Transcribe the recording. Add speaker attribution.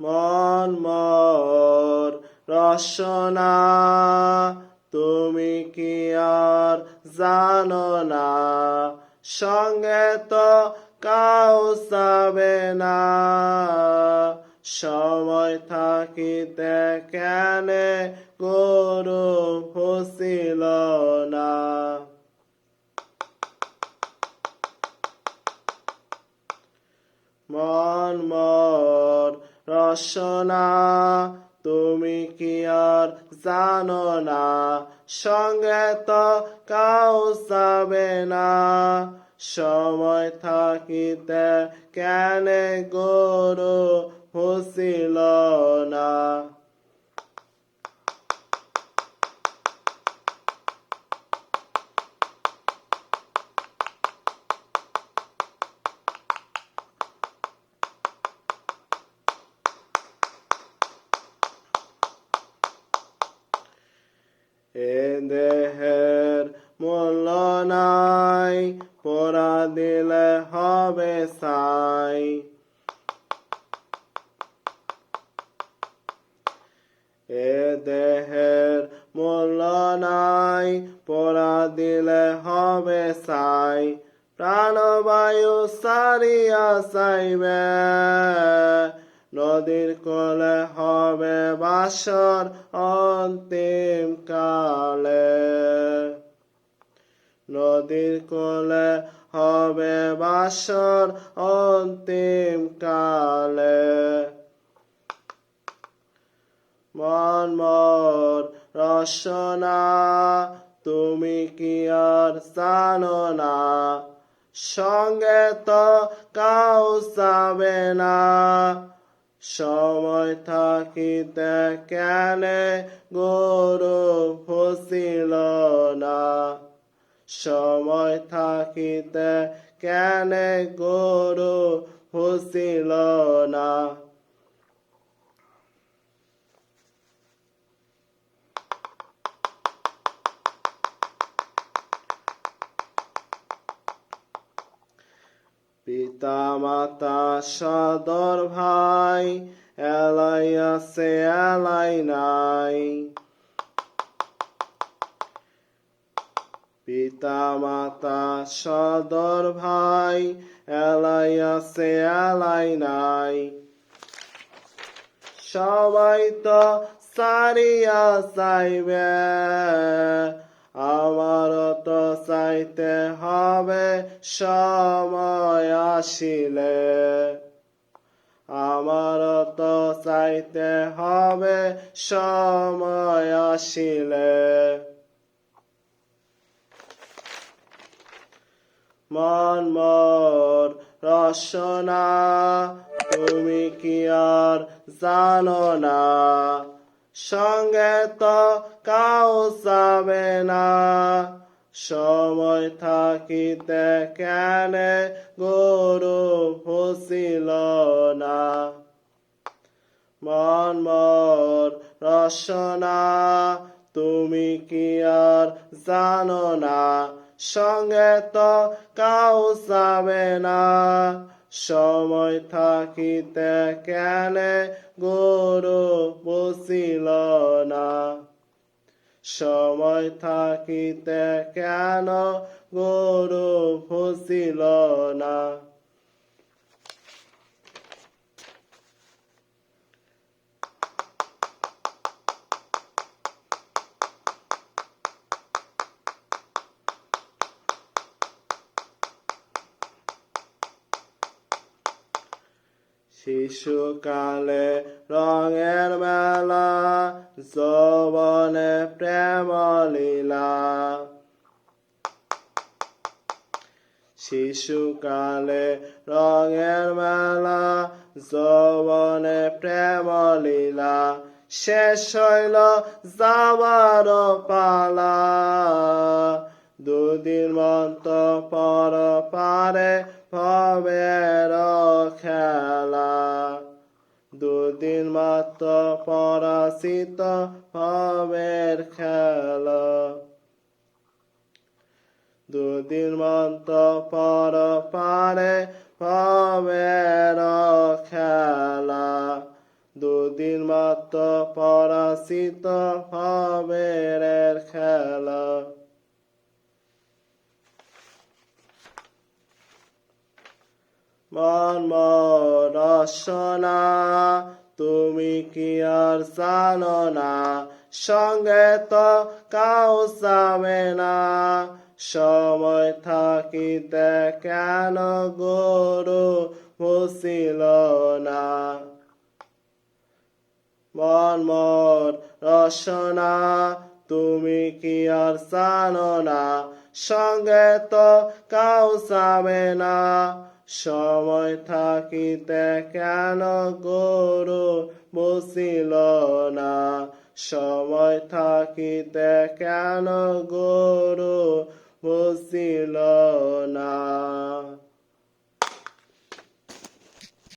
Speaker 1: মন মর রসনা, তুমি কি আর জানো না? সঙ্গে তো কাউ যাবে না। সময় থাকিতে কেনে গরু ফসিল না মন মর রসনা তুমি কি আর জানো না? সঙ্গে তো কাউ যাবে না। সময় থাকিতে কেন গরু হসিল না এ দেহের মূল্য নাই, পড়া দিলে হবে সাই এ দেহের মূল্য নাই, পড়া দিলে হবে সাই প্রাণবায়ু সারিয়া চাইবে। নদীর কোলে হবে বাসর অন্তিম কালে। নদীর কোলে হবে বাসর অন্তিম কালে। মন মর রসনা, তুমি কি আর জানো না? সঙ্গে তো কাউ যাবে না। সময় থাকিতে কেনে গরু ফসিল না? সময় থাকিতে কেনে গরু ফসিল না? পিতা মাতা সদর ভাই, এলাই আছে, এলাই নাই। পিতা মাতা সদর ভাই, এলাই আছে, এলাই নাই। সবাই তো সারিয়া চাইবে আমার তো চাইতে হবে সময় আসিলে। আমার তো চাইতে হবে সময় আসিলে। মন মর রসনা, তুমি কি আর জানো না? সঙ্গে তো কাউ যাবে না। সময় থাকিতে কেন গরু ফসিল না। মন মর রসনা, তুমি কি আর জানো না। সঙ্গে তো কাউ যাবে না। সময় থাকিতে কেন গরু বসিল না? সময় থাকিতে কেন গরু ফসিল না? শিশুকালে রঙের মেলা, যৌবনে প্রেম লীলা শিশুকালে রঙের মেলা, যৌবনে প্রেম লীলা শেষ হইল যাবার পালা। দুদিন মন্ত পর পারে পরাচিত ভবের খেলা। দুদিন মন্ত পর পারে ভবের খেলা। দুদিন মাত্র পরাজিত হবে এর খেলা। মর্ম রসনা তুমি কি আর জানো না? সঙ্গে তো কাউ যাবে না। সময় থাকিতে কেন গরু বসিল না? মর্মর রসনা, তুমি কি আর জানো না? সঙ্গে তো কাউ যাবে না। সময় থাকিতে কেন গরু বসিল না? সময় থাকিতে কেন গরু বসিল না?